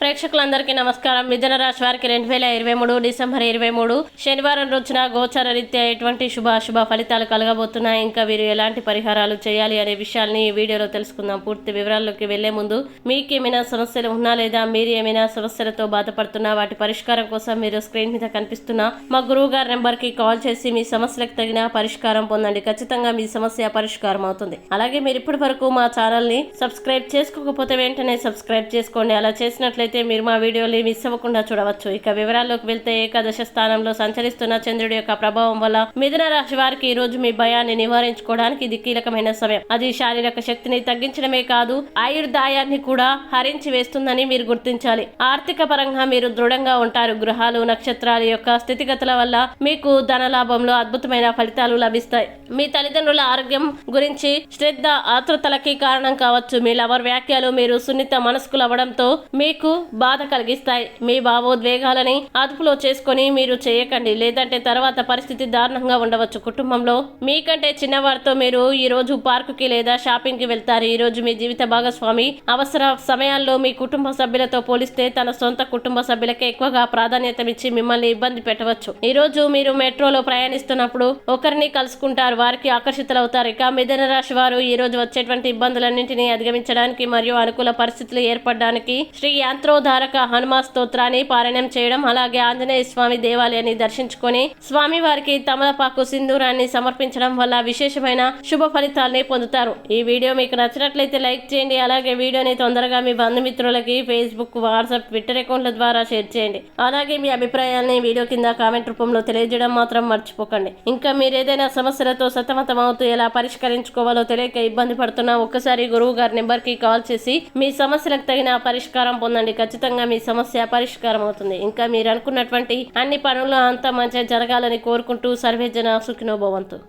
ప్రేక్షకులందరికీ నమస్కారం. మిథున రాశి వారికి రెండు వేల ఇరవై మూడు డిసెంబర్ ఇరవై మూడు శనివారం రోజున గోచర రీత్యా ఎటువంటి శుభాశుభ ఫలితాలు కలగబోతున్నాయి? ఇంకా వీరు ఎలాంటి పరిహారాలు చేయాలి అనే విషయాల్ని ఈ వీడియోలో తెలుసుకుందాం. పూర్తి వివరాల్లోకి వెళ్ళే ముందు మీకు ఏమైనా సమస్యలు ఉన్నా లేదా మీరు ఏమైనా సమస్యలతో బాధపడుతున్నా వాటి పరిష్కారం కోసం మీరు స్క్రీన్ మీద కనిపిస్తున్న మా గురువు గారి నెంబర్కి కాల్ చేసి మీ సమస్యలకు తగిన పరిష్కారం పొందండి. ఖచ్చితంగా మీ సమస్య పరిష్కారం అవుతుంది. అలాగే మీరు ఇప్పటి వరకు మా ఛానల్ని సబ్స్క్రైబ్ చేసుకోకపోతే వెంటనే సబ్స్క్రైబ్ చేసుకోండి. అలా చేసినట్లయితే అయితే మీరు మా వీడియోని మిస్ అవ్వకుండా చూడవచ్చు. ఇక వివరాల్లోకి వెళ్తే ఏకాదశ స్థానంలో సంచరిస్తున్న చంద్రుడి యొక్క ప్రభావం వల్ల మిథున రాశి వారికి ఈ రోజు మీ భయాన్ని నివారించుకోవడానికి ఇది కీలకమైన సమయం. అది శారీరక శక్తిని తగ్గించడమే కాదు ఆయుర్దాయాన్ని కూడా హరించి వేస్తుందని మీరు గుర్తించాలి. ఆర్థిక పరంగా మీరు దృఢంగా ఉంటారు. గృహాలు నక్షత్రాల యొక్క స్థితిగతుల వల్ల మీకు ధన లాభంలో అద్భుతమైన ఫలితాలు లభిస్తాయి. మీ తల్లిదండ్రుల ఆరోగ్యం గురించి శ్రద్ధ ఆతృతలకి కారణం కావచ్చు. మీ లవర్ వ్యాఖ్యలు మీరు సున్నిత మనస్కులు అవ్వడంతో మీకు బాధ కలిగిస్తాయి. మీ భావోద్వేగాలని అదుపులో చేసుకొని మీరు చేయకండి. లేదంటే తర్వాత పరిస్థితి దారుణంగా ఉండవచ్చు. కుటుంబంలో మీకంటే చిన్నవారితో మీరు ఈ రోజు పార్కుకి లేదా షాపింగ్కి వెళ్తారు. ఈ రోజు మీ జీవిత భాగస్వామి అవసర సమయాల్లో మీ కుటుంబ సభ్యులతో పోలిస్తే తన సొంత కుటుంబ సభ్యులకే ఎక్కువగా ప్రాధాన్యతనిచ్చి మిమ్మల్ని ఇబ్బంది పెట్టవచ్చు. ఈ రోజు మీరు మెట్రోలో ప్రయాణిస్తున్నప్పుడు ఒకరిని కలుసుకుంటారు. వారికి ఆకర్షితులవుతారు. ఇక మిథున రాశి వారు ఈ రోజు వచ్చేటువంటి ఇబ్బందులన్నింటినీ అధిగమించడానికి మరియు అనుకూల పరిస్థితులు ఏర్పడడానికి శ్రీ మంత్రోధారక హనుమ స్తోత్రాన్ని పారాయణం చేయడం అలాగే ఆంజనేయ స్వామి దేవాలయాన్ని దర్శించుకొని స్వామి వారికి తమలపాకు సింధూరాన్ని సమర్పించడం వల్ల విశేషమైన శుభ ఫలితాల్ని పొందుతారు. ఈ వీడియో మీకు నచ్చినట్లయితే లైక్ చేయండి అలాగే వీడియోని తొందరగా మీ బంధుమిత్రులకి ఫేస్బుక్ వాట్సాప్ ట్విట్టర్ అకౌంట్ల ద్వారా షేర్ చేయండి. అలాగే మీ అభిప్రాయాల్ని వీడియో కింద కామెంట్ రూపంలో తెలియజేయడం మాత్రం మర్చిపోకండి. ఇంకా మీరు ఏదైనా సమస్యలతో సతమతం అవుతూ ఎలా పరిష్కరించుకోవాలో తెలియక ఇబ్బంది పడుతున్నా ఒక్కసారి గురువు గారి నెంబర్కి కాల్ చేసి మీ సమస్యలకు తగిన పరిష్కారం పొందండి. ఖచ్చితంగా మీ సమస్య పరిష్కారం అవుతుంది ఇంకా మీరు అనుకున్నటువంటి అన్ని పనులు అంతా మంచిగా జరగాలని కోరుకుంటూ సర్వేజన సుఖినోభవంతు.